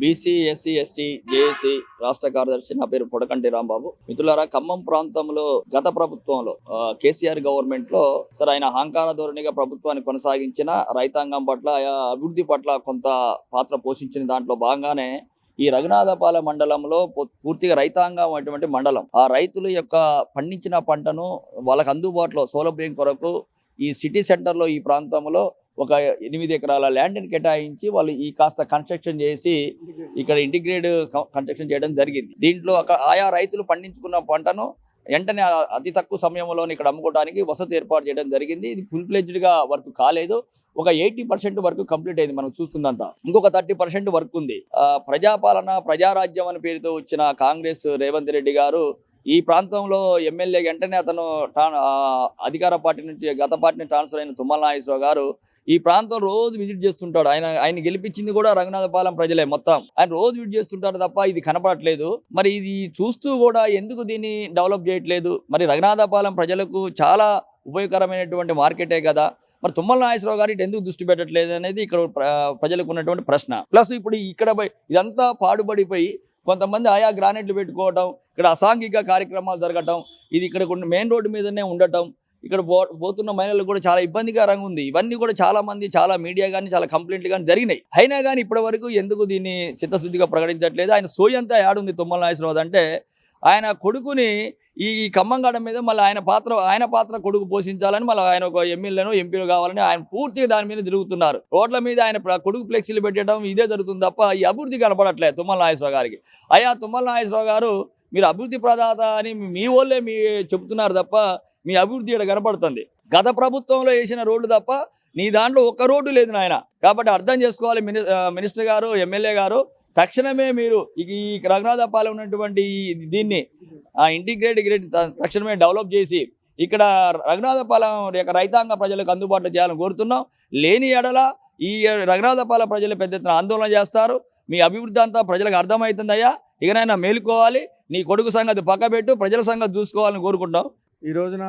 BC SC ST JAC రాష్ట్ర కార్యదర్శి నా పేరు పొడకంటి రాంబాబు. మిత్రులారా ఖమ్మం ప్రాంతంలో గత ప్రభుత్వంలో కేసీఆర్ గవర్నమెంట్లో సరే ఆయన అహంకార ధోరణిగా ప్రభుత్వాన్ని కొనసాగించిన రైతాంగం పట్ల అభివృద్ధి పట్ల కొంత పాత్ర పోషించిన దాంట్లో భాగంగానే ఈ రఘునాథపాలెం మండలంలో పూర్తిగా రైతాంగం అటువంటి మండలం. ఆ రైతుల యొక్క పండించిన పంటను వాళ్ళకి అందుబాటులో సౌలభ్యం కొరకు ఈ సిటీ సెంటర్లో ఈ ప్రాంతంలో ఒక ఎనిమిది ఎకరాల ల్యాండ్ని కేటాయించి వాళ్ళు ఈ కాస్త కన్స్ట్రక్షన్ చేసి ఇక్కడ ఇంటిగ్రేట్ కన్స్ట్రక్షన్ చేయడం జరిగింది. దీంట్లో అక్కడ ఆయా రైతులు పండించుకున్న పంటను వెంటనే అతి తక్కువ సమయంలో ఇక్కడ అమ్ముకోవడానికి వసతి ఏర్పాటు చేయడం జరిగింది. ఇది ఫుల్ ఫ్లెజ్డ్గా వర్క్ కాలేదు. ఒక ఎయిటీ పర్సెంట్ వరకు కంప్లీట్ అయింది మనం చూస్తుందంతా ఇంకొక థర్టీ పర్సెంట్ వర్క్ ఉంది. ప్రజాపాలన ప్రజారాజ్యం అనే పేరుతో వచ్చిన కాంగ్రెస్ రేవంత్ రెడ్డి గారు ఈ ప్రాంతంలో ఎమ్మెల్యే వెంటనే అతను అధికార పార్టీ నుంచి గత పార్టీ ట్రాన్స్ఫర్ అయిన తుమ్మల నాగేశ్వరరావు గారు ఈ ప్రాంతం రోజు విజిట్ చేస్తుంటాడు. ఆయన ఆయన గెలిపించింది కూడా రంగనాథపాలెం ప్రజలే మొత్తం. ఆయన రోజు విజిట్ చేస్తుంటాడు తప్ప ఇది కనపడట్లేదు. మరి ఇది చూస్తూ కూడా ఎందుకు దీన్ని డెవలప్ చేయట్లేదు? మరి రఘునాథపాలెం ప్రజలకు చాలా ఉపయోగకరమైనటువంటి మార్కెటే కదా. మరి తుమ్మల నాగేశ్వరరావు గారు ఇటు ఎందుకు దృష్టి పెట్టట్లేదు అనేది ఇక్కడ ప్ర- ప్రజలకు ఉన్నటువంటి ప్రశ్న. ప్లస్ ఇప్పుడు ఇక్కడ పోయి- ఇదంతా పాడుపడిపోయి కొంతమంది ఆయా గ్రానైట్లు పెట్టుకోవటం ఇక్కడ అసాంఘిక కార్యక్రమాలు జరగటం ఇది ఇక్కడ మెయిన్ రోడ్డు మీదనే ఉండటం ఇక్కడ పో పోతున్న మహిళలకు కూడా చాలా ఇబ్బందికరంగా ఉంది. ఇవన్నీ కూడా చాలా మంది చాలా మీడియా కానీ చాలా కంప్లైంట్లు కానీ జరిగినాయి. అయినా కానీ ఇప్పటి వరకు ఎందుకు దీన్ని చిత్తశుద్ధిగా ప్రకటించట్లేదు? ఆయన సోయంతా యాడుంది తుమ్మల నాగేశ్వరరావు అంటే ఆయన కొడుకుని ఈ ఖమ్మంగడ మీద మళ్ళీ ఆయన పాత్ర ఆయన పాత్ర కొడుకు పోషించాలని మళ్ళీ ఆయన ఒక ఎమ్మెల్యేనో ఎంపీలు కావాలని ఆయన పూర్తిగా దాని మీద తిరుగుతున్నారు. రోడ్ల మీద ఆయన కొడుకు ఫ్లెక్సీలు పెట్టడం ఇదే జరుగుతుంది తప్ప ఈ అభివృద్ధి కనపడట్లేదు తుమ్మల నాగేశ్వరరావు గారికి. అయ్యా తుమ్మల నాగేశ్వరరావు గారు మీరు అభివృద్ధి ప్రదాత అని మీ వాళ్ళే మీ చెబుతున్నారు తప్ప మీ అభివృద్ధి ఇక్కడ కనపడుతుంది. గత ప్రభుత్వంలో వేసిన రోడ్డు తప్ప నీ దాంట్లో ఒక్క రోడ్డు లేదు నాయన. కాబట్టి అర్థం చేసుకోవాలి మిని మినిస్టర్ గారు ఎమ్మెల్యే గారు తక్షణమే మీరు ఈ ఈ రఘునాథపాలెం ఉన్నటువంటి దీన్ని ఆ ఇంటిగ్రేట్ గ్రేట్ తక్షణమే డెవలప్ చేసి ఇక్కడ రఘునాథపాలెం యొక్క రైతాంగ ప్రజలకు అందుబాటులో చేయాలని కోరుతున్నాం. లేని ఎడల ఈ రఘునాథపాలెం ప్రజలు పెద్ద ఎత్తున ఆందోళన చేస్తారు. మీ అభివృద్ధి అంతా ప్రజలకు అర్థమవుతుందయ్యా. ఇకనైనా మేలుకోవాలి. నీ కొడుకు సంగతి పక్కబెట్టు ప్రజల సంగతి చూసుకోవాలని కోరుకుంటాం ఈ రోజున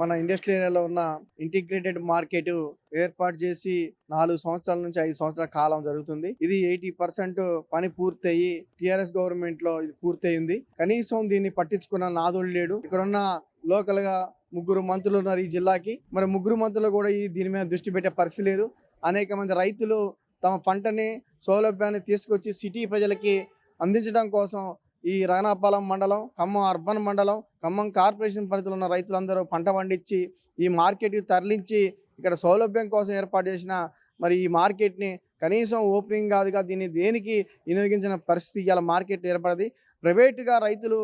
మన ఇండస్ట్రియల్ ఏరియాలో ఉన్న ఇంటిగ్రేటెడ్ మార్కెట్ ఏర్పాటు చేసి నాలుగు సంవత్సరాల నుంచి ఐదు సంవత్సరాల కాలం జరుగుతుంది. ఇది ఎయిటీ పర్సెంట్ పని పూర్తయి టిఆర్ఎస్ గవర్నమెంట్లో ఇది పూర్తయింది. కనీసం దీన్ని పట్టించుకున్న నాదుడు లేడు. ఇక్కడ ఉన్న లోకల్గా ముగ్గురు మంత్రులు ఉన్నారు ఈ జిల్లాకి. మరి ముగ్గురు మంత్రులు కూడా ఈ దీని మీద దృష్టి పెట్టే పరిస్థితి లేదు. అనేక మంది రైతులు తమ పంటని సౌలభ్యాన్ని తీసుకొచ్చి సిటీ ప్రజలకి అందించడం కోసం ఈ రంగనాపాలెం మండలం ఖమ్మం అర్బన్ మండలం ఖమ్మం కార్పొరేషన్ పరిధిలో ఉన్న రైతులందరూ పంట పండించి ఈ మార్కెట్కి తరలించి ఇక్కడ సౌలభ్యం కోసం ఏర్పాటు చేసిన మరి ఈ మార్కెట్ని కనీసం ఓపెనింగ్ కాదుగా దీన్ని దేనికి వినియోగించిన పరిస్థితి ఇవాళ మార్కెట్ ఏర్పడది. ప్రైవేటుగా రైతులు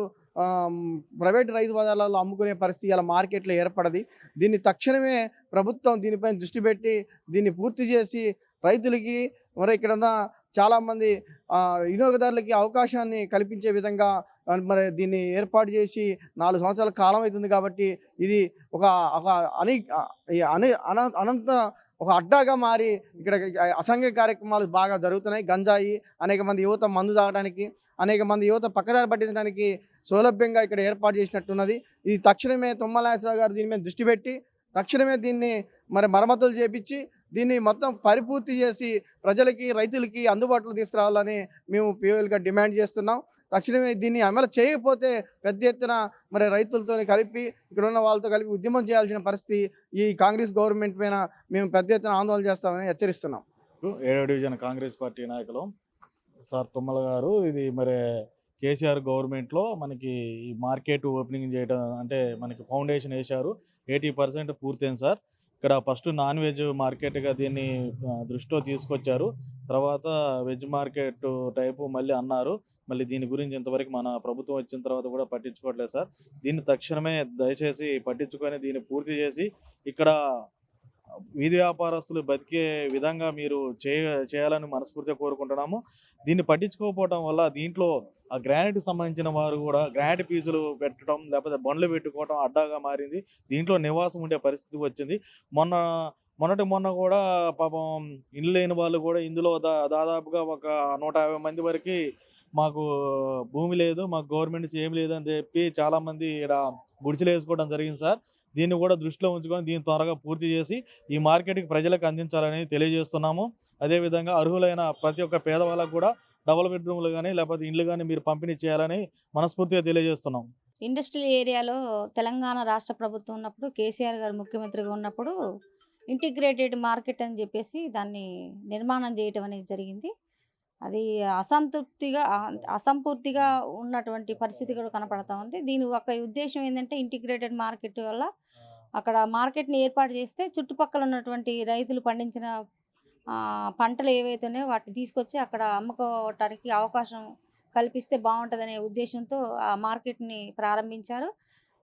ప్రైవేట్ రైతు బజార్లలో అమ్ముకునే పరిస్థితి ఇలా మార్కెట్లో ఏర్పడది. దీన్ని తక్షణమే ప్రభుత్వం దీనిపైన దృష్టి పెట్టి దీన్ని పూర్తి చేసి రైతులకి మరి ఇక్కడ చాలామంది వినియోగదారులకి అవకాశాన్ని కల్పించే విధంగా మరి దీన్ని ఏర్పాటు చేసి నాలుగు సంవత్సరాల కాలం అవుతుంది కాబట్టి ఇది ఒక ఒక అని అని అనంత ఒక అడ్డాగా మారి ఇక్కడ అసంఘ కార్యక్రమాలు బాగా జరుగుతున్నాయి. గంజాయి అనేక మంది యువత మందు తాగడానికి అనేక మంది యువత పక్కదారి పట్టించడానికి సౌలభ్యంగా ఇక్కడ ఏర్పాటు చేసినట్టున్నది. ఇది తక్షణమే తుమ్మలాసరావు గారు దీని మీద దృష్టి పెట్టి తక్షణమే దీన్ని మరి మరమ్మతులు చేపించి దీన్ని మొత్తం పరిపూర్తి చేసి ప్రజలకి రైతులకి అందుబాటులో తీసుకురావాలని మేము పిఓఎల్గా డిమాండ్ చేస్తున్నాం. తక్షణమే దీన్ని అమలు చేయకపోతే పెద్ద ఎత్తున మరి రైతులతో కలిపి ఇక్కడ ఉన్న వాళ్ళతో కలిపి ఉద్యమం చేయాల్సిన పరిస్థితి ఈ కాంగ్రెస్ గవర్నమెంట్ పైన మేము పెద్ద ఎత్తున ఆందోళన చేస్తామని హెచ్చరిస్తున్నాం. ఏడో డివిజన్ కాంగ్రెస్ పార్టీ నాయకులు సార్ తుమ్మల గారు ఇది మరి కేసీఆర్ గవర్నమెంట్లో మనకి ఈ మార్కెట్ ఓపెనింగ్ చేయడం అంటే మనకి ఫౌండేషన్ వేశారు. ఎయిటీ పర్సెంట్ పూర్తయింది సార్. ఇక్కడ ఫస్ట్ నాన్ వెజ్ మార్కెట్గా దీన్ని దృష్టిలో తీసుకొచ్చారు. తర్వాత వెజ్ మార్కెట్ టైపు మళ్ళీ అన్నారు. మళ్ళీ దీని గురించి ఇంతవరకు మన ప్రభుత్వం వచ్చిన తర్వాత కూడా పట్టించుకోవట్లేదు సార్. దీన్ని తక్షణమే దయచేసి పట్టించుకొని దీన్ని పూర్తి చేసి ఇక్కడ వీధి వ్యాపారస్తులు బతికే విధంగా మీరు చేయ చేయాలని మనస్ఫూర్తిగా కోరుకుంటున్నాము. దీన్ని పట్టించుకోకపోవడం వల్ల దీంట్లో ఆ గ్రానైట్కి సంబంధించిన వారు కూడా గ్రానైట్ పీసులు పెట్టడం లేకపోతే బండ్లు పెట్టుకోవడం అడ్డాగా మారింది. దీంట్లో నివాసం ఉండే పరిస్థితి వచ్చింది. మొన్న మొన్నటి మొన్న కూడా పాపం ఇల్లు లేని వాళ్ళు కూడా ఇందులో దా దాదాపుగా ఒక నూట యాభై మంది వరకు మాకు భూమి లేదు మాకు గవర్నమెంట్ ఏం లేదు అని చెప్పి చాలామంది ఇక్కడ గుడిసెలు వేసుకోవడం జరిగింది సార్. దీన్ని కూడా దృష్టిలో ఉంచుకొని దీన్ని త్వరగా పూర్తి చేసి ఈ మార్కెట్కి ప్రజలకు అందించాలని తెలియజేస్తున్నాము. అదేవిధంగా అర్హులైన ప్రతి ఒక్క పేదవాళ్ళకు కూడా డబుల్ బెడ్రూమ్లు కానీ లేకపోతే ఇండ్లు కానీ మీరు పంపిణీ చేయాలని మనస్ఫూర్తిగా తెలియజేస్తున్నాం. ఇండస్ట్రియల్ ఏరియాలో తెలంగాణ రాష్ట్ర ప్రభుత్వం ఉన్నప్పుడు కేసీఆర్ గారు ముఖ్యమంత్రిగా ఉన్నప్పుడు ఇంటిగ్రేటెడ్ మార్కెట్ అని చెప్పేసి దాన్ని నిర్మాణం చేయటం అనేది జరిగింది. అది అసంతృప్తిగా అసంపూర్తిగా ఉన్నటువంటి పరిస్థితి కూడా కనపడతా ఉంది. దీని ఒక ఉద్దేశం ఏంటంటే ఇంటిగ్రేటెడ్ మార్కెట్ వల్ల అక్కడ మార్కెట్ని ఏర్పాటు చేస్తే చుట్టుపక్కల ఉన్నటువంటి రైతులు పండించిన పంటలు ఏవైతే ఉన్నాయో వాటిని తీసుకొచ్చి అక్కడ అమ్ముకోవటానికి అవకాశం కల్పిస్తే బాగుంటుందనే ఉద్దేశంతో ఆ మార్కెట్ని ప్రారంభించారు.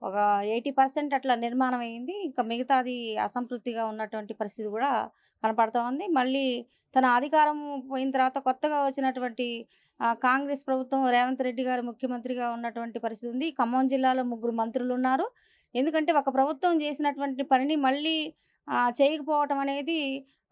ఒక ఎయిటీ పర్సెంట్ అట్లా నిర్మాణం అయింది. ఇంకా మిగతాది అసంతృప్తిగా ఉన్నటువంటి పరిస్థితి కూడా కనపడుతూ ఉంది. మళ్ళీ తన అధికారం పోయిన తర్వాత కొత్తగా వచ్చినటువంటి కాంగ్రెస్ ప్రభుత్వం రేవంత్ రెడ్డి గారు ముఖ్యమంత్రిగా ఉన్నటువంటి పరిస్థితి ఉంది. ఖమ్మం జిల్లాలో ముగ్గురు మంత్రులు ఉన్నారు ఎందుకంటే ఒక ప్రభుత్వం చేసినటువంటి పనిని మళ్ళీ చేయకపోవటం అనేది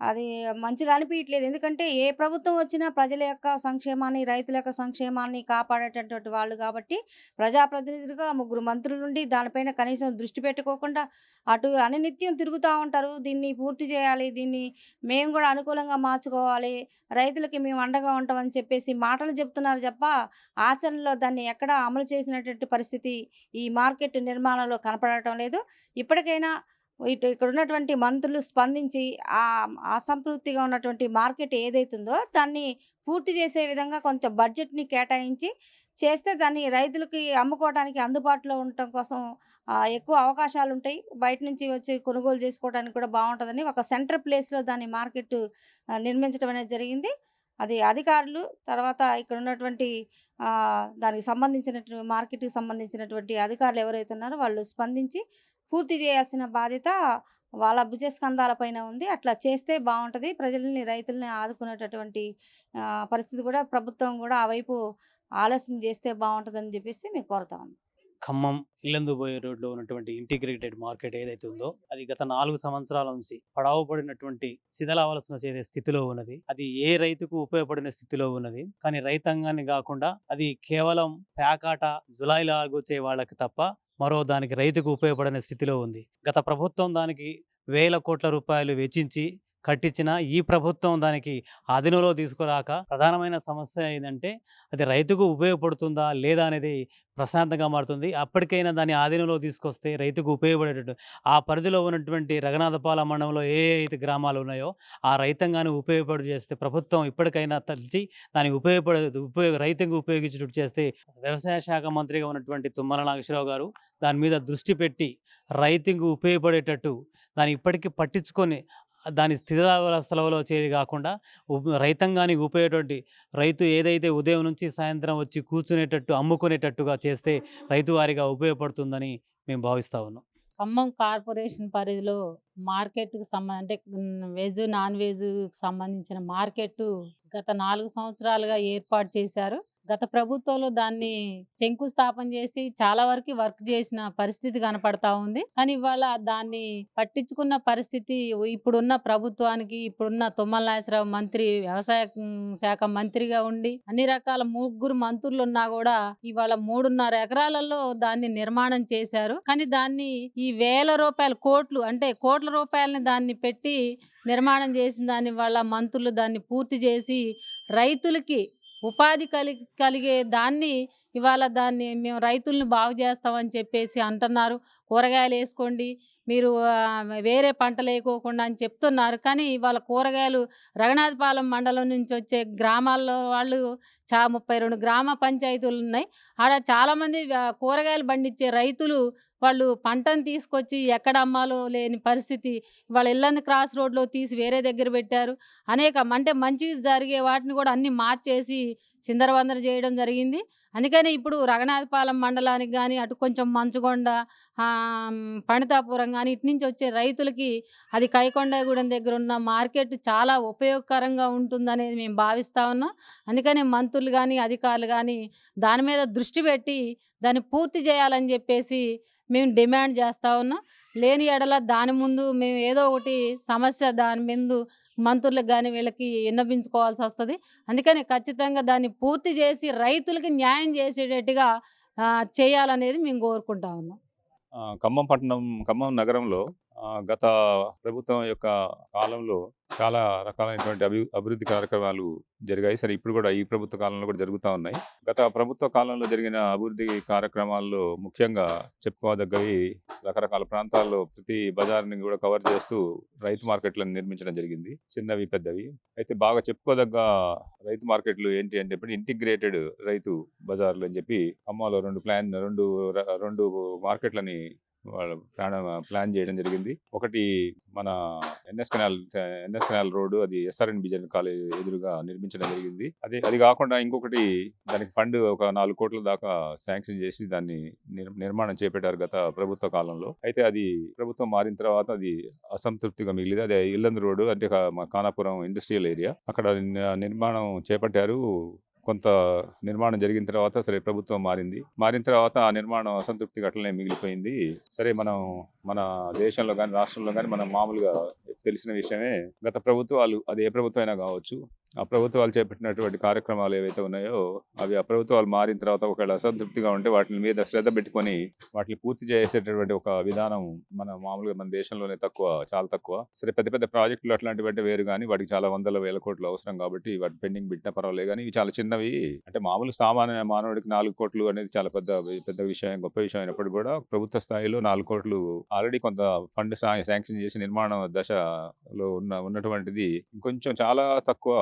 అది మంచిగా అనిపించట్లేదు ఎందుకంటే ఏ ప్రభుత్వం వచ్చినా ప్రజల యొక్క సంక్షేమాన్ని రైతుల యొక్క సంక్షేమాన్ని కాపాడేటటువంటి వాళ్ళు కాబట్టి ప్రజాప్రతినిధులుగా ముగ్గురు మంత్రులు ఉండి దానిపైన కనీసం దృష్టి పెట్టుకోకుండా అటు అనినిత్యం తిరుగుతూ ఉంటారు. దీన్ని పూర్తి చేయాలి దీన్ని మేము కూడా అనుకూలంగా మార్చుకోవాలి రైతులకి మేము అండగా ఉంటామని చెప్పేసి మాటలు చెప్తున్నారు తప్ప ఆచరణలో దాన్ని ఎక్కడ అమలు చేసినటువంటి పరిస్థితి ఈ మార్కెట్ నిర్మాణంలో కనపడటం లేదు. ఇప్పటికైనా ఇటు ఇక్కడ ఉన్నటువంటి మంత్రులు స్పందించి ఆ అసంతృప్తిగా ఉన్నటువంటి మార్కెట్ ఏదైతుందో దాన్ని పూర్తి చేసే విధంగా కొంచెం బడ్జెట్ని కేటాయించి చేస్తే దాన్ని రైతులకి అమ్ముకోవడానికి అందుబాటులో ఉండటం కోసం ఎక్కువ అవకాశాలు ఉంటాయి బయట నుంచి వచ్చి కొనుగోలు చేసుకోవడానికి కూడా బాగుంటుందని ఒక సెంటర్ ప్లేస్లో దాన్ని మార్కెట్ నిర్మించడం అనేది జరిగింది. అది అధికారులు తర్వాత ఇక్కడ ఉన్నటువంటి దానికి సంబంధించినటువంటి మార్కెట్కి సంబంధించినటువంటి అధికారులు ఎవరైతే ఉన్నారో వాళ్ళు స్పందించి పూర్తి చేయాల్సిన బాధ్యత వాళ్ళ భుజస్కంధాల పైన ఉంది. అట్లా చేస్తే బాగుంటుంది. ప్రజల్ని రైతుల్ని ఆదుకునేటటువంటి పరిస్థితి కూడా ప్రభుత్వం కూడా ఆ వైపు ఆలోచన చేస్తే బాగుంటుందని చెప్పేసి మేము కోరుతా ఖమ్మం ఇల్లందుబోయే రోడ్లో ఉన్నటువంటి ఇంటిగ్రేటెడ్ మార్కెట్ ఏదైతే ఉందో అది గత నాలుగు సంవత్సరాల నుంచి పడావు పడినటువంటి శిథిలావలసిన చేసే స్థితిలో ఉన్నది. అది ఏ రైతుకు ఉపయోగపడిన స్థితిలో ఉన్నది. కానీ రైతాంగాన్ని కాకుండా అది కేవలం ప్యాకాట జులై ఆగొచ్చే వాళ్ళకి తప్ప మరో దానికి రైతుకు ఉపయోగపడని స్థితిలో ఉంది. గత ప్రభుత్వం దానికి వేల కోట్ల రూపాయలు వెచ్చించి కట్టించిన ఈ ప్రభుత్వం దానికి ఆధీనంలో తీసుకురాక ప్రధానమైన సమస్య ఏంటంటే అది రైతుకు ఉపయోగపడుతుందా లేదా అనేది ప్రశాంతంగా మారుతుంది. అప్పటికైనా దాన్ని ఆధీనంలో తీసుకొస్తే రైతుకు ఉపయోగపడేటట్టు ఆ పరిధిలో ఉన్నటువంటి రఘునాథపాల మండలంలో ఏ అయితే గ్రామాలు ఉన్నాయో ఆ రైతాంగాన్ని ఉపయోగపడి చేస్తే ప్రభుత్వం ఇప్పటికైనా తలిచి దాన్ని ఉపయోగపడే ఉపయోగ రైతుకు ఉపయోగించేటట్టు చేస్తే వ్యవసాయ శాఖ మంత్రిగా ఉన్నటువంటి తుమ్మల నాగేశ్వరరావు గారు దాని మీద దృష్టి పెట్టి రైతుకు ఉపయోగపడేటట్టు దాన్ని ఇప్పటికీ పట్టించుకొని దాని స్థిరావస్థలలో చేరి కాకుండా రైతాంగానికి ఉపయోగటువంటి రైతు ఏదైతే ఉదయం నుంచి సాయంత్రం వచ్చి కూర్చునేటట్టు అమ్ముకునేటట్టుగా చేస్తే రైతు వారిగా ఉపయోగపడుతుందని మేము భావిస్తా ఉన్నాం. ఖమ్మం కార్పొరేషన్ పరిధిలో మార్కెట్కి సంబంధ అంటే వెజ్ నాన్ వెజ్కి సంబంధించిన మార్కెట్ గత నాలుగు సంవత్సరాలుగా ఏర్పాటు చేశారు. గత ప్రభుత్వంలో దాన్ని శంకుస్థాపన చేసి చాలా వరకు వర్క్ చేసిన పరిస్థితి కనపడతా ఉంది. కానీ ఇవాళ దాన్ని పట్టించుకున్న పరిస్థితి ఇప్పుడున్న ప్రభుత్వానికి ఇప్పుడున్న తుమ్మల నాగేశ్వరరావు మంత్రి వ్యవసాయ శాఖ మంత్రిగా ఉండి అన్ని రకాల ముగ్గురు మంత్రులు ఉన్నా కూడా ఇవాళ మూడున్నర ఎకరాలలో దాన్ని నిర్మాణం చేశారు. కానీ దాన్ని ఈ వేల రూపాయల కోట్లు అంటే కోట్ల రూపాయలని దాన్ని పెట్టి నిర్మాణం చేసిన దాన్ని వాళ్ళ మంత్రులు దాన్ని పూర్తి చేసి రైతులకి ఉపాధి కలి కలిగే దాన్ని ఇవాళ దాన్ని మేము రైతుల్ని బాగు చేస్తామని చెప్పేసి అంటున్నారు. కూరగాయలు వేసుకోండి మీరు వేరే పంటలు వేయకోకుండా అని చెప్తున్నారు. కానీ ఇవాళ కూరగాయలు రఘునాథపాలెం మండలం నుంచి వచ్చే గ్రామాల్లో వాళ్ళు చా ముప్పై రెండు గ్రామ పంచాయతీలు ఉన్నాయి. ఆడ చాలామంది కూరగాయలు పండించే రైతులు వాళ్ళు పంటను తీసుకొచ్చి ఎక్కడ అమ్మాలో లేని పరిస్థితి వాళ్ళ ఇళ్ళని క్రాస్ రోడ్లో తీసి వేరే దగ్గర పెట్టారు. అనేక అంటే మంచి జరిగే వాటిని కూడా అన్ని మార్చేసి చిందరవందర చేయడం జరిగింది. అందుకని ఇప్పుడు రఘునాథపాలెం మండలానికి కానీ అటు కొంచెం మంచుగొండ పణితాపురం కానీ ఇటు నుంచి వచ్చే రైతులకి అది కైకొండగూడెం దగ్గర ఉన్న మార్కెట్ చాలా ఉపయోగకరంగా ఉంటుందనేది మేము భావిస్తా ఉన్నాం. అందుకని మంత్రులు కానీ అధికారులు కానీ దాని మీద దృష్టి పెట్టి దాన్ని పూర్తి చేయాలని చెప్పేసి మేము డిమాండ్ చేస్తా ఉన్నాం. లేని ఎడల దాని ముందు మేము ఏదో ఒకటి సమస్య దాని ముందు మంత్రులకు కానీ వీళ్ళకి విన్నపించుకోవాల్సి వస్తుంది. అందుకని ఖచ్చితంగా దాన్ని పూర్తి చేసి రైతులకి న్యాయం చేసేటట్టుగా చేయాలనేది మేము కోరుకుంటా ఉన్నాం. ఖమ్మం పట్టణం ఖమ్మం నగరంలో గత ప్రభుత్వం యొక్క కాలంలో చాలా రకాలైనటువంటి అభి అభివృద్ధి కార్యక్రమాలు జరిగాయి. సరే ఇప్పుడు కూడా ఈ ప్రభుత్వ కాలంలో కూడా జరుగుతూ ఉన్నాయి. గత ప్రభుత్వ కాలంలో జరిగిన అభివృద్ధి కార్యక్రమాల్లో ముఖ్యంగా చెప్పుకోదగ్గవి రకరకాల ప్రాంతాల్లో ప్రతి బజార్ని కూడా కవర్ చేస్తూ రైతు మార్కెట్లను నిర్మించడం జరిగింది. చిన్నవి పెద్దవి. అయితే బాగా చెప్పుకోదగ్గ రైతు మార్కెట్లు ఏంటి అంటే చెప్పి ఇంటిగ్రేటెడ్ రైతు బజార్లు అని చెప్పి అమ్మాలో రెండు ప్లాన్ రెండు రెండు మార్కెట్లని వాళ్ళు ప్లాన్ ప్లాన్ చేయడం జరిగింది. ఒకటి మన NS canal NS canal road అది ఎస్ఆర్ఎన్ బిజన్ కాలేజ్ ఎదురుగా నిర్మించడం జరిగింది. అదే అది కాకుండా ఇంకొకటి దానికి ఫండ్ ఒక నాలుగు కోట్ల దాకా శాంక్షన్ చేసి దాన్ని నిర్- నిర్మాణం చేపట్టారు గత ప్రభుత్వ కాలంలో. అయితే అది ప్రభుత్వం మారిన తర్వాత అది అసంతృప్తిగా మిగిలింది. అదే ఇల్లందు రోడ్డు అంటే మా కానాపురం ఇండస్ట్రియల్ ఏరియా. అక్కడ నిర్మాణం చేపట్టారు కొంత నిర్మాణం జరిగిన తర్వాత సరే ప్రభుత్వం మారింది. మారిన తర్వాత ఆ నిర్మాణం అసంతృప్తిగా అట్లనే మిగిలిపోయింది. సరే మనం మన దేశంలో కానీ రాష్ట్రంలో కానీ మనం మామూలుగా తెలిసిన విషయమే. గత ప్రభుత్వాలు అది ఏ ప్రభుత్వం అయినా కావచ్చు ఆ ప్రభుత్వాలు చేపట్టినటువంటి కార్యక్రమాలు ఏవైతే ఉన్నాయో అవి ఆ ప్రభుత్వాలు మారిన తర్వాత ఒకవేళ అసంతృప్తిగా ఉంటే వాటిని మీద శ్రద్ధ పెట్టుకొని వాటిని పూర్తి చేసేటటువంటి ఒక విధానం మన మామూలుగా మన దేశంలోనే తక్కువ చాలా తక్కువ. సరే పెద్ద పెద్ద ప్రాజెక్టులు అట్లాంటివి అంటే వేరు కానీ వాటికి చాలా వందల వేల కోట్లు అవసరం కాబట్టి వాటి పెండింగ్ పెట్టినా పర్వాలేదు కానీ ఇవి చాలా చిన్నవి. అంటే మామూలు సామాన్య మానవుడికి నాలుగు కోట్లు అనేది చాలా పెద్ద పెద్ద విషయం గొప్ప విషయం అయినప్పటికీ కూడా ప్రభుత్వ స్థాయిలో నాలుగు కోట్లు ఆల్రెడీ కొంత ఫండ్ శాంక్షన్ చేసి నిర్మాణ లో ఉన్న ఉన్నటువంటిది కొంచెం చాలా తక్కువ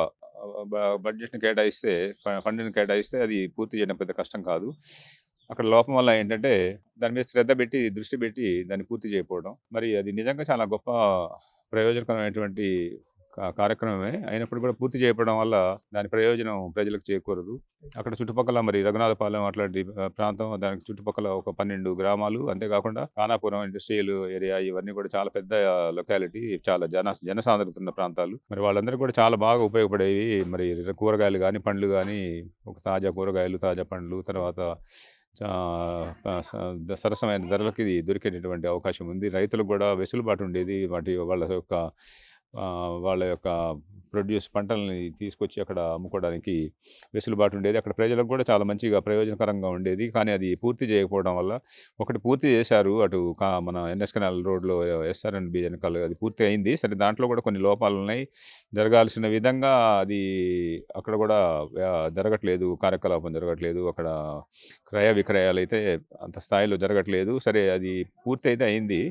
బడ్జెట్ని కేటాయిస్తే ఫండ్ని కేటాయిస్తే అది పూర్తి చేయడం పెద్ద కష్టం కాదు. అక్కడ లోపం వల్ల ఏంటంటే దాని మీద శ్రద్ధ పెట్టి దృష్టి పెట్టి దాన్ని పూర్తి చేయకపోవడం. మరి అది నిజంగా చాలా గొప్ప ప్రయోజనకరమైనటువంటి కార్యక్రమమే. అయినప్పుడు కూడా పూర్తి చేయడం వల్ల దాని ప్రయోజనం ప్రజలకు చేకూరదు. అక్కడ చుట్టుపక్కల మరి రఘునాథపాలెం అట్లాంటి ప్రాంతం దానికి చుట్టుపక్కల ఒక పన్నెండు గ్రామాలు అంతేకాకుండా ఖానాపురం ఇండస్ట్రియల్ ఏరియా ఇవన్నీ కూడా చాలా పెద్ద లొకాలిటీ చాలా జన జనసాంద్రత ఉన్న ప్రాంతాలు. మరి వాళ్ళందరూ కూడా చాలా బాగా ఉపయోగపడేవి మరి కూరగాయలు కానీ పండ్లు కానీ ఒక తాజా కూరగాయలు తాజా పండ్లు తర్వాత చా- స- సరసమైన ధరలకి ఇది దొరికేటటువంటి అవకాశం ఉంది. రైతులకు కూడా వెసులుబాటు ఉండేది. వాటి వాళ్ళ యొక్క వాళ్ళ యొక్క ప్రొడ్యూస్ పంటలని తీసుకొచ్చి అక్కడ అమ్ముకోవడానికి వెసులుబాటు ఉండేది. అక్కడ ప్రజలకు కూడా చాలా మంచిగా ప్రయోజనకరంగా ఉండేది. కానీ అది పూర్తి చేయకపోవడం వల్ల ఒకటి పూర్తి చేశారు. అటు కా మన ఎన్ఎస్ కెనాల్ రోడ్లో ఎస్ఆర్ఎన్ బి వెనకాల అది పూర్తి అయింది. సరే దాంట్లో కూడా కొన్ని లోపాలు ఉన్నాయి. జరగాల్సిన విధంగా అది అక్కడ కూడా జరగట్లేదు. కార్యకలాపం జరగట్లేదు. అక్కడ క్రయ విక్రయాలు అయితే అంత స్థాయిలో జరగట్లేదు. సరే అది పూర్తి అయితే అయింది.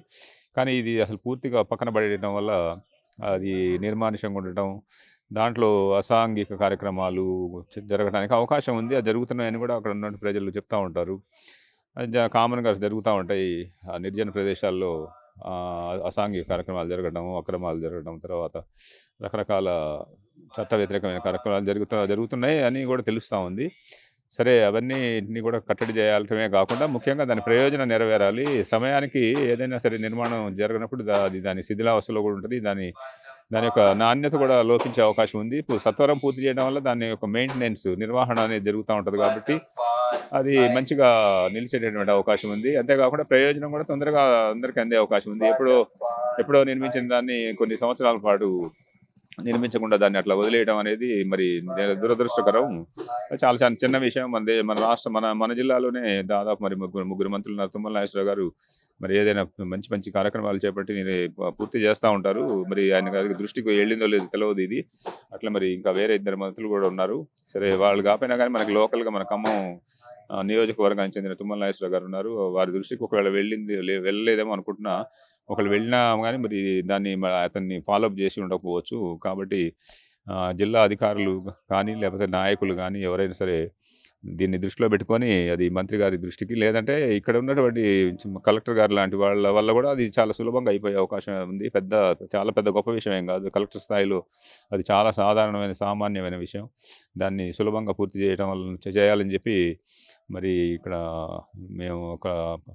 కానీ ఇది అసలు పూర్తిగా పక్కన పడేయడం వల్ల అది నిర్మానుషంగా ఉండటం దాంట్లో అసాంఘిక కార్యక్రమాలు జరగడానికి అవకాశం ఉంది. అది జరుగుతున్నాయని కూడా అక్కడ ఉన్న ప్రజలు చెప్తూ ఉంటారు. కామన్గా జరుగుతూ ఉంటాయి. ఆ నిర్జన ప్రదేశాల్లో అసాంఘిక కార్యక్రమాలు జరగడం అక్రమాలు జరగడం తర్వాత రకరకాల చట్ట వ్యతిరేకమైన కార్యక్రమాలు జరుగుతూ జరుగుతున్నాయి అని కూడా తెలుస్తూ ఉంది. సరే అవన్నీ కూడా కట్టడి చేయాలటమే కాకుండా ముఖ్యంగా దాని ప్రయోజనం నెరవేరాలి. సమయానికి ఏదైనా సరే నిర్మాణం జరగనప్పుడు అది దాని శిథిలావస్థలో కూడా ఉంటుంది. దాని దాని యొక్క నాణ్యత కూడా లోపించే అవకాశం ఉంది. ఇప్పుడు సత్వరం పూర్తి చేయడం వల్ల దాని యొక్క మెయింటెనెన్స్ నిర్వహణ అనేది జరుగుతూ ఉంటుంది కాబట్టి అది మంచిగా నిలిచేటటువంటి అవకాశం ఉంది. అంతేకాకుండా ప్రయోజనం కూడా తొందరగా అందరికీ అందే అవకాశం ఉంది. ఎప్పుడో ఎప్పుడో నిర్మించిన దాన్ని కొన్ని సంవత్సరాల పాటు నిర్మించకుండా దాన్ని అట్లా వదిలేయడం అనేది మరి దురదృష్టకరం. చాలా చాలా చిన్న విషయం. మన మన రాష్ట్ర మన మన జిల్లాలోనే దాదాపు మరి ముగ్గురు ముగ్గురు మంత్రులు తుమ్మల నాగేశ్వరరావు గారు మరి ఏదైనా మంచి మంచి కార్యక్రమాలు చేపట్టి నేను పూర్తి చేస్తూ ఉంటారు. మరి ఆయన గారికి దృష్టికి వెళ్ళిందో లేదో తెలియదు ఇది. అట్లా మరి ఇంకా వేరే ఇద్దరు మంత్రులు కూడా ఉన్నారు. సరే వాళ్ళు కాపోయినా కానీ మనకి లోకల్గా మన ఖమ్మం నియోజకవర్గానికి చెందిన తుమ్మల నాగేశ్వరరావు గారు ఉన్నారు. వారి దృష్టికి ఒకవేళ వెళ్ళింది వెళ్ళలేదేమో అనుకుంటున్నా ఒకళ్ళు వెళ్ళినా కానీ మరి దాన్ని అతన్ని ఫాలోఅప్ చేసి ఉండకపోవచ్చు. కాబట్టి జిల్లా అధికారులు కానీ లేకపోతే నాయకులు కానీ ఎవరైనా సరే దీన్ని దృష్టిలో పెట్టుకొని అది మంత్రి గారి దృష్టికి లేదంటే ఇక్కడ ఉన్నటువంటి కలెక్టర్ గారు లాంటి వాళ్ళ వల్ల కూడా అది చాలా సులభంగా అయిపోయే అవకాశం ఉంది. పెద్ద చాలా పెద్ద గొప్ప విషయం ఏం కాదు. కలెక్టర్ స్థాయిలో అది చాలా సాధారణమైన సామాన్యమైన విషయం. దాన్ని సులభంగా పూర్తి చేయడం వల్ల చేయాలని చెప్పి మరి ఇక్కడ మేము ఒక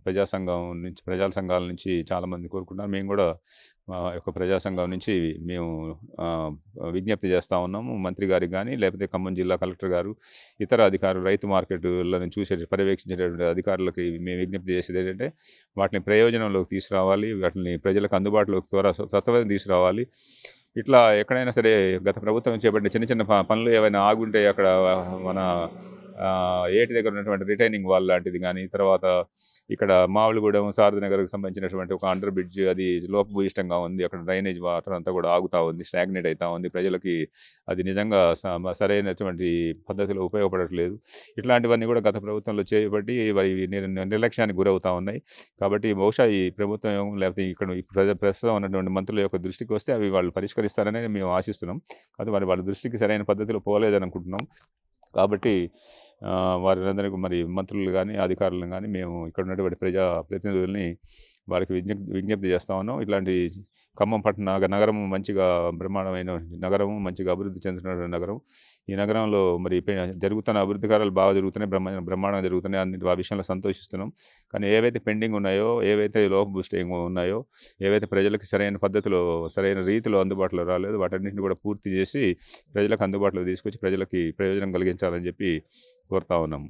ప్రజా సంఘం నుంచి ప్రజా సంఘాల నుంచి చాలామంది కోరుకుంటున్నాం మేము కూడా మా యొక్క ప్రజా సంఘం నుంచి మేము విజ్ఞప్తి చేస్తూ ఉన్నాము. మంత్రి గారికి కానీ లేకపోతే ఖమ్మం జిల్లా కలెక్టర్ గారు ఇతర అధికారులు రైతు మార్కెట్లను చూసే పర్యవేక్షించేటటువంటి అధికారులకి మేము విజ్ఞప్తి చేసేది ఏంటంటే వాటిని ప్రయోజనంలోకి తీసుకురావాలి వాటిని ప్రజలకు అందుబాటులోకి త్వర సత్వరం తీసుకురావాలి. ఇట్లా ఎక్కడైనా సరే గత ప్రభుత్వం చేపట్టిన చిన్న చిన్న ప- పనులు ఏవైనా ఆగుంటే అక్కడ మన ఏటి దగ్గర ఉన్నటువంటి రిటైనింగ్ వాల్ లాంటిది కానీ తర్వాత ఇక్కడ మామిడిగూడెం సారథినగర్కి సంబంధించినటువంటి ఒక అండర్ బ్రిడ్జ్ అది లోపభూయిష్టంగా ఉంది. అక్కడ డ్రైనేజ్ వాటర్ అంతా కూడా ఆగుతూ ఉంది స్టాగ్నేట్ అవుతూ ఉంది. ప్రజలకి అది నిజంగా స- సరైనటువంటి పద్ధతిలో ఉపయోగపడట్లేదు. ఇట్లాంటివన్నీ కూడా గత ప్రభుత్వంలో చేయబట్టి మరి నిర్- నిర్లక్ష్యానికి గురవుతా ఉన్నాయి. కాబట్టి బహుశా ఈ ప్రభుత్వం లేకపోతే ఇక్కడ ఈ ప్రస్తుతం ఉన్నటువంటి మంత్రుల యొక్క దృష్టికి వస్తే అవి వాళ్ళు పరిష్కరిస్తారని మేము ఆశిస్తున్నాం. కాదు మరి వాళ్ళ దృష్టికి సరైన పద్ధతిలో పోలేదని అనుకుంటున్నాం కాబట్టి వారందరికీ మరి మంత్రులు కానీ అధికారులను కానీ మేము ఇక్కడ ఉన్నటువంటి ప్రజా ప్రతినిధుల్ని వారికి విజ్ఞప్తి విజ్ఞప్తి చేస్తా ఉన్నాం. ఇట్లాంటి ఖమ్మం పట్టణ నగరం మంచిగా బ్రహ్మాండమైన నగరం మంచిగా అభివృద్ధి చెందుతున్న నగరం ఈ నగరంలో మరి జరుగుతున్న అభివృద్ధి కార్యాలు బాగా జరుగుతున్నాయి బ్రహ్మ బ్రహ్మాండంగా జరుగుతున్నాయి. అన్నింటి ఆ విషయంలో సంతోషిస్తున్నాం. కానీ ఏవైతే పెండింగ్ ఉన్నాయో ఏవైతే లోపభూష్టం ఉన్నాయో ఏవైతే ప్రజలకు సరైన పద్ధతిలో సరైన రీతిలో అందుబాటులో రాలేదు వాటన్నింటిని కూడా పూర్తి చేసి ప్రజలకు అందుబాటులో తీసుకొచ్చి ప్రజలకి ప్రయోజనం కలిగించాలని చెప్పి కోరుతా ఉన్నాం.